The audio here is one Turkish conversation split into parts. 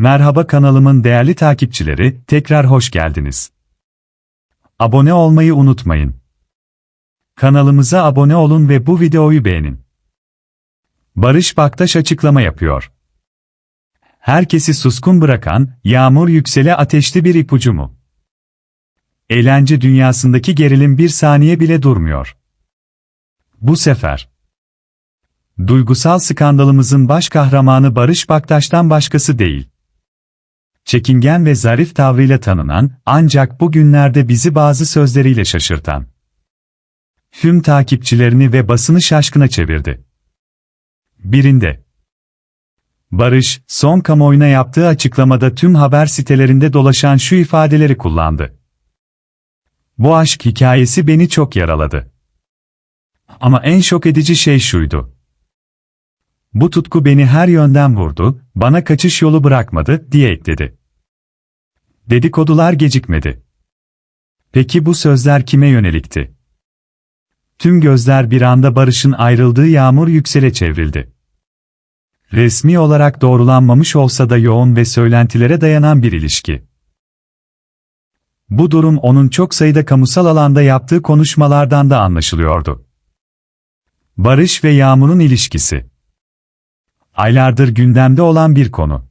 Merhaba kanalımın değerli takipçileri, tekrar hoş geldiniz. Abone olmayı unutmayın. Kanalımıza abone olun ve bu videoyu beğenin. Barış Baktaş açıklama yapıyor. Herkesi suskun bırakan, Yağmur Yüksel'e ateşli bir ipucu mu? Eğlence dünyasındaki gerilim bir saniye bile durmuyor. Bu sefer, duygusal skandalımızın baş kahramanı Barış Baktaş'tan başkası değil. Çekingen ve zarif tavrıyla tanınan, ancak bugünlerde bizi bazı sözleriyle şaşırtan. Tüm takipçilerini ve basını şaşkına çevirdi. Birinde, Barış, son kamuoyuna yaptığı açıklamada tüm haber sitelerinde dolaşan şu ifadeleri kullandı. Bu aşk hikayesi beni çok yaraladı. Ama en şok edici şey şuydu. Bu tutku beni her yönden vurdu, bana kaçış yolu bırakmadı, diye ekledi. Dedikodular gecikmedi. Peki bu sözler kime yönelikti? Tüm gözler bir anda Barış'ın ayrıldığı Yağmur Yüksel'e çevrildi. Resmi olarak doğrulanmamış olsa da yoğun ve söylentilere dayanan bir ilişki. Bu durum onun çok sayıda kamusal alanda yaptığı konuşmalardan da anlaşılıyordu. Barış ve Yağmur'un ilişkisi. Aylardır gündemde olan bir konu.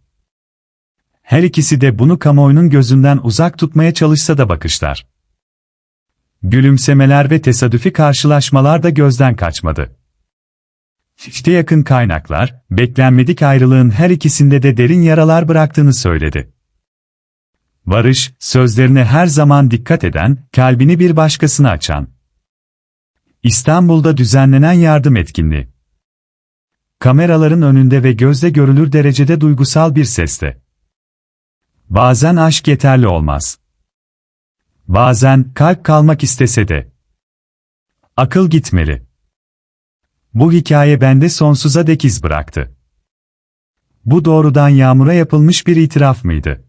Her ikisi de bunu kamuoyunun gözünden uzak tutmaya çalışsa da bakışlar. Gülümsemeler ve tesadüfi karşılaşmalar da gözden kaçmadı. İşte yakın kaynaklar, beklenmedik ayrılığın her ikisinde de derin yaralar bıraktığını söyledi. Barış, sözlerine her zaman dikkat eden, kalbini bir başkasına açan. İstanbul'da düzenlenen yardım etkinliği. Kameraların önünde ve gözle görülür derecede duygusal bir seste. Bazen aşk yeterli olmaz. Bazen kalp kalmak istese de. Akıl gitmeli. Bu hikaye bende sonsuza dek iz bıraktı. Bu doğrudan Yağmur'a yapılmış bir itiraf mıydı?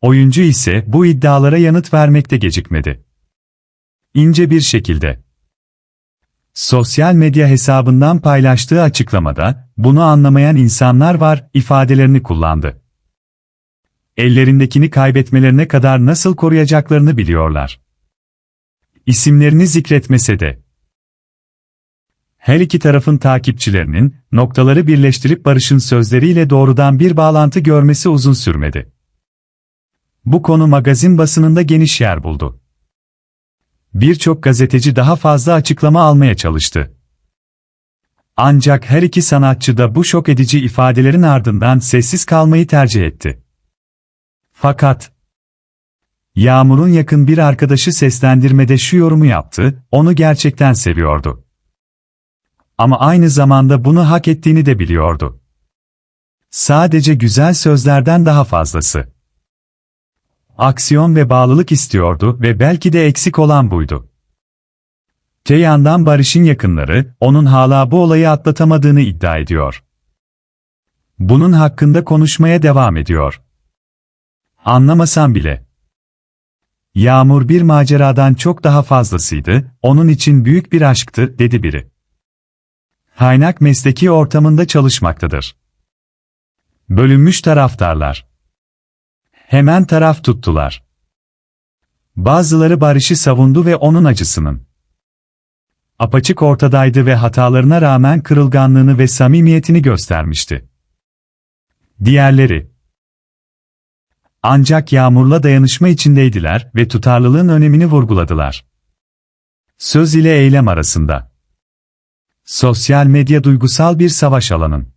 Oyuncu ise bu iddialara yanıt vermekte gecikmedi. İnce bir şekilde. Sosyal medya hesabından paylaştığı açıklamada, bunu anlamayan insanlar var, ifadelerini kullandı. Ellerindekini kaybetmelerine kadar nasıl koruyacaklarını biliyorlar. İsimlerini zikretmese de. Her iki tarafın takipçilerinin, noktaları birleştirip Barış'ın sözleriyle doğrudan bir bağlantı görmesi uzun sürmedi. Bu konu magazin basınında geniş yer buldu. Birçok gazeteci daha fazla açıklama almaya çalıştı. Ancak her iki sanatçı da bu şok edici ifadelerin ardından sessiz kalmayı tercih etti. Fakat Yağmur'un yakın bir arkadaşı seslendirmede şu yorumu yaptı, onu gerçekten seviyordu. Ama aynı zamanda bunu hak ettiğini de biliyordu. Sadece güzel sözlerden daha fazlası. Aksiyon ve bağlılık istiyordu ve belki de eksik olan buydu. Te yandan Barış'ın yakınları, onun hala bu olayı atlatamadığını iddia ediyor. Bunun hakkında konuşmaya devam ediyor. Anlamasam bile. Yağmur bir maceradan çok daha fazlasıydı, onun için büyük bir aşktı, dedi biri. Kaynak mesleki ortamında çalışmaktadır. Bölünmüş taraftarlar. Hemen taraf tuttular. Bazıları Barış'ı savundu ve onun acısının. Apaçık ortadaydı ve hatalarına rağmen kırılganlığını ve samimiyetini göstermişti. Diğerleri, ancak Yağmur'la dayanışma içindeydiler ve tutarlılığın önemini vurguladılar. Söz ile eylem arasında. Sosyal medya duygusal bir savaş alanın.